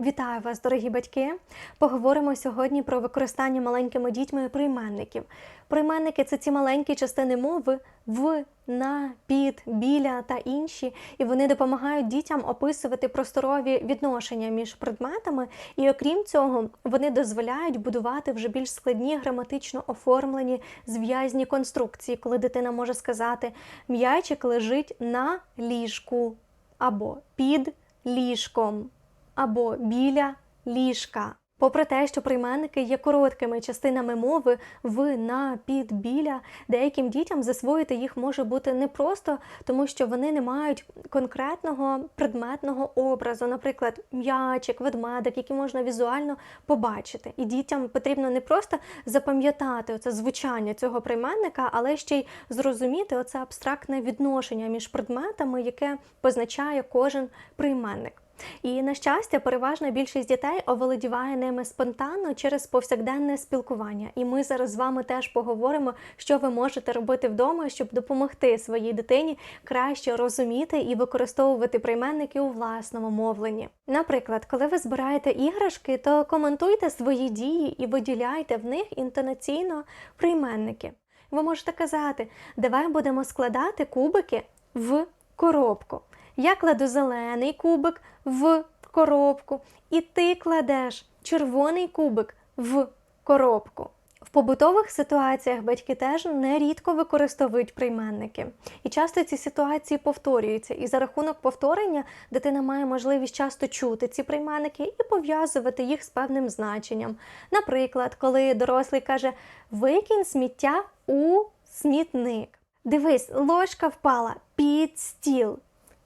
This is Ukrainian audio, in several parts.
Вітаю вас, дорогі батьки! Поговоримо сьогодні про використання маленькими дітьми прийменників. Прийменники це ці маленькі частини мови в, на, під, біля та інші, і вони допомагають дітям описувати просторові відношення між предметами, і окрім цього, вони дозволяють будувати вже більш складні граматично оформлені зв'язні конструкції, коли дитина може сказати м'ячик лежить на ліжку або під ліжком або біля ліжка. Попри те, що прийменники є короткими частинами мови в, на, під, біля, деяким дітям засвоїти їх може бути непросто, тому що вони не мають конкретного предметного образу, наприклад, м'ячик, ведмедик, який можна візуально побачити. І дітям потрібно не просто запам'ятати оце звучання цього прийменника, але ще й зрозуміти оце абстрактне відношення між предметами, яке позначає кожен прийменник. І на щастя, переважна більшість дітей оволодіває ними спонтанно через повсякденне спілкування. І ми зараз з вами теж поговоримо, що ви можете робити вдома, щоб допомогти своїй дитині краще розуміти і використовувати прийменники у власному мовленні. Наприклад, коли ви збираєте іграшки, то коментуйте свої дії і виділяйте в них інтонаційно прийменники. Ви можете казати, давай будемо складати кубики в коробку. Я кладу зелений кубик в коробку, і ти кладеш червоний кубик в коробку. В побутових ситуаціях батьки теж нерідко використовують прийменники. І часто ці ситуації повторюються. І за рахунок повторення дитина має можливість часто чути ці прийменники і пов'язувати їх з певним значенням. Наприклад, коли дорослий каже викинь сміття у смітник. Дивись, ложка впала під стіл.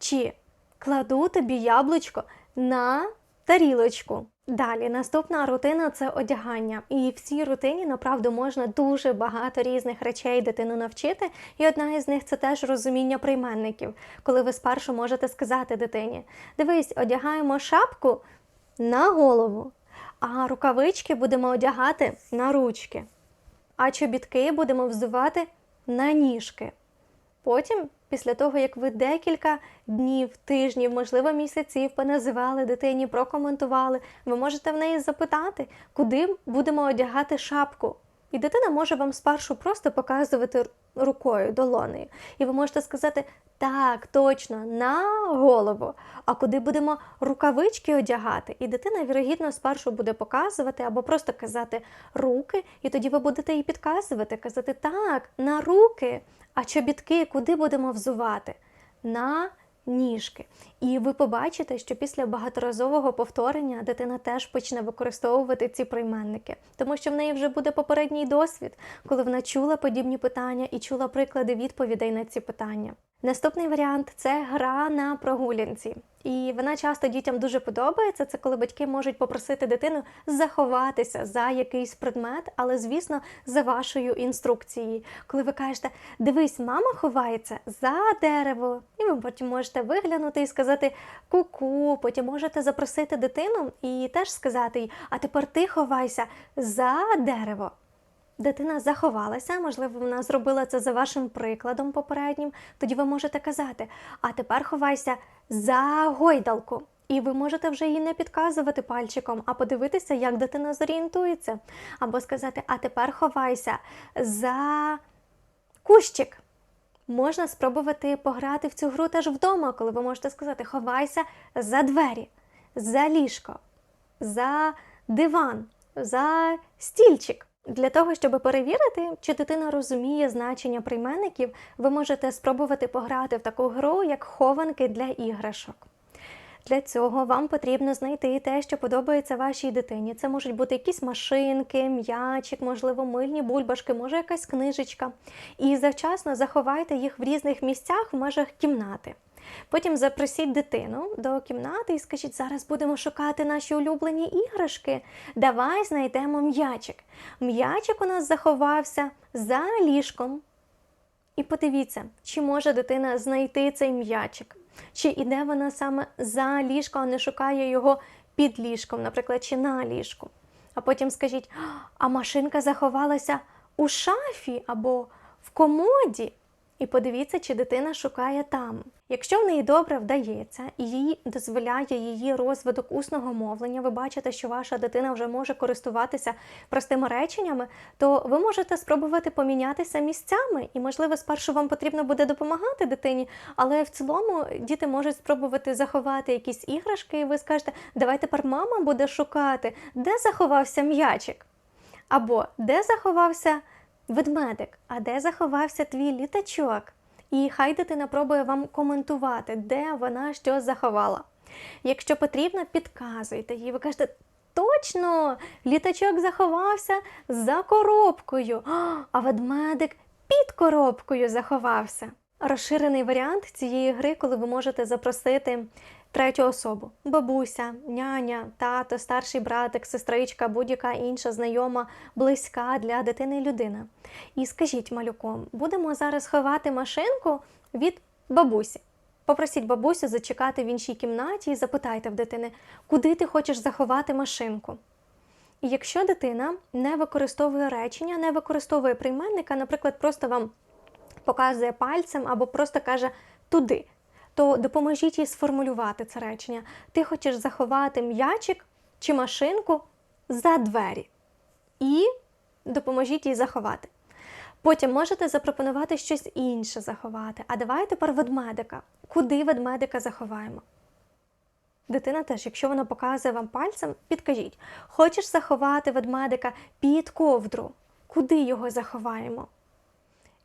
Чи кладу тобі яблучко на тарілочку. Далі наступна рутина це одягання. І в цій рутині направду можна дуже багато різних речей дитину навчити. І одна із них це теж розуміння прийменників, коли ви спершу можете сказати дитині: дивись, одягаємо шапку на голову, а рукавички будемо одягати на ручки, а чобітки будемо взувати на ніжки. Потім, після того, як ви декілька днів, тижнів, можливо, місяців поназивали дитині, прокоментували, ви можете в неї запитати, куди будемо одягати шапку. І дитина може вам спершу просто показувати рукою, долонею. І ви можете сказати, так, точно, на голову. А куди будемо рукавички одягати? І дитина, вірогідно, спершу буде показувати або просто казати руки, і тоді ви будете їй підказувати, казати так, на руки. А чобітки куди будемо взувати? На ніжки. І ви побачите, що після багаторазового повторення дитина теж почне використовувати ці прийменники, тому що в неї вже буде попередній досвід, коли вона чула подібні питання і чула приклади відповідей на ці питання. Наступний варіант це гра на прогулянці. І вона часто дітям дуже подобається. Це коли батьки можуть попросити дитину заховатися за якийсь предмет, але, звісно, за вашою інструкцією. Коли ви кажете, дивись, мама ховається за дерево, і ви потім можете виглянути і сказати ку-ку, потім можете запросити дитину і теж сказати їй, а тепер ти ховайся за дерево. Дитина заховалася, можливо, вона зробила це за вашим прикладом попереднім. Тоді ви можете казати, а тепер ховайся за гойдалку. І ви можете вже її не підказувати пальчиком, а подивитися, як дитина зорієнтується. Або сказати, а тепер ховайся за кущик. Можна спробувати пограти в цю гру теж вдома, коли ви можете сказати, ховайся за двері, за ліжко, за диван, за стільчик. Для того, щоб перевірити, чи дитина розуміє значення прийменників, ви можете спробувати пограти в таку гру, як хованки для іграшок. Для цього вам потрібно знайти те, що подобається вашій дитині. Це можуть бути якісь машинки, м'ячик, можливо, мильні бульбашки, може якась книжечка. І завчасно заховайте їх в різних місцях в межах кімнати. Потім запросіть дитину до кімнати і скажіть, зараз будемо шукати наші улюблені іграшки. Давай знайдемо м'ячик. М'ячик у нас заховався за ліжком. І подивіться, чи може дитина знайти цей м'ячик, чи іде вона саме за ліжко, а не шукає його під ліжком, наприклад, чи на ліжку. А потім скажіть, а машинка заховалася у шафі або в комоді. І подивіться, чи дитина шукає там. Якщо в неї добре вдається і їй дозволяє її розвиток усного мовлення, ви бачите, що ваша дитина вже може користуватися простими реченнями, то ви можете спробувати помінятися місцями, і, можливо, спершу вам потрібно буде допомагати дитині, але в цілому діти можуть спробувати заховати якісь іграшки, і ви скажете, давай тепер мама буде шукати, де заховався м'ячик, або де заховався ведмедик, а де заховався твій літачок. І хай дитина пробує вам коментувати, де вона що заховала. Якщо потрібно, підказуйте їй. Ви кажете, точно, літачок заховався за коробкою, а ведмедик під коробкою заховався. Розширений варіант цієї гри, коли ви можете запросити третю особу: бабуся, няня, тато, старший братик, сестричка, будь-яка інша знайома, близька для дитини людина. І скажіть малюком, будемо зараз ховати машинку від бабусі. Попросіть бабусю зачекати в іншій кімнаті і запитайте в дитини, куди ти хочеш заховати машинку. І якщо дитина не використовує речення, не використовує прийменника, наприклад, просто вам показує пальцем або просто каже туди, то допоможіть їй сформулювати це речення. Ти хочеш заховати м'ячик чи машинку за двері. І допоможіть їй заховати. Потім можете запропонувати щось інше заховати. А давай тепер ведмедика. Куди ведмедика заховаємо? Дитина теж, якщо вона показує вам пальцем, підкажіть, хочеш заховати ведмедика під ковдру? Куди його заховаємо?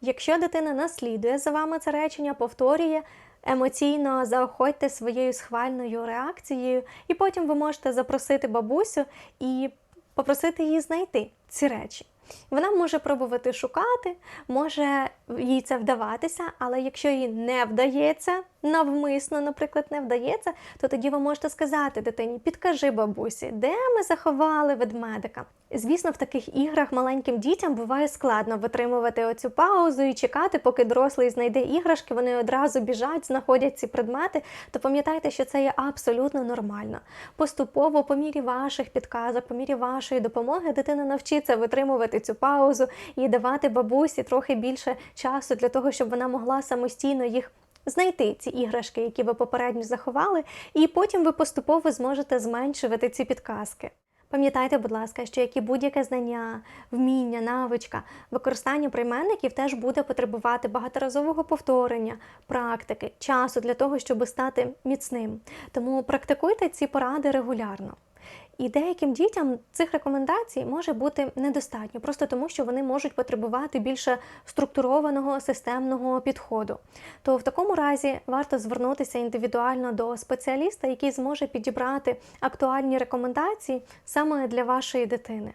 Якщо дитина наслідує за вами це речення, повторює, емоційно заохотьте своєю схвальною реакцією, і потім ви можете запросити бабусю і попросити її знайти ці речі. Вона може пробувати шукати, може їй це вдаватися, але якщо їй не вдається, навмисно, наприклад, не вдається, то тоді ви можете сказати дитині: підкажи бабусі, де ми заховали ведмедика. Звісно, в таких іграх маленьким дітям буває складно витримувати оцю паузу і чекати, поки дорослий знайде іграшки, вони одразу біжать, знаходять ці предмети. То пам'ятайте, що це є абсолютно нормально. Поступово, по мірі ваших підказок, по мірі вашої допомоги, дитина навчиться витримувати цю паузу і давати бабусі трохи більше часу для того, щоб вона могла самостійно їх. Знайти ці іграшки, які ви попередньо заховали, і потім ви поступово зможете зменшувати ці підказки. Пам'ятайте, будь ласка, що як і будь-яке знання, вміння, навичка, використання прийменників теж буде потребувати багаторазового повторення, практики, часу для того, щоб стати міцним. Тому практикуйте ці поради регулярно. І деяким дітям цих рекомендацій може бути недостатньо, просто тому що вони можуть потребувати більше структурованого системного підходу. То в такому разі варто звернутися індивідуально до спеціаліста, який зможе підібрати актуальні рекомендації саме для вашої дитини.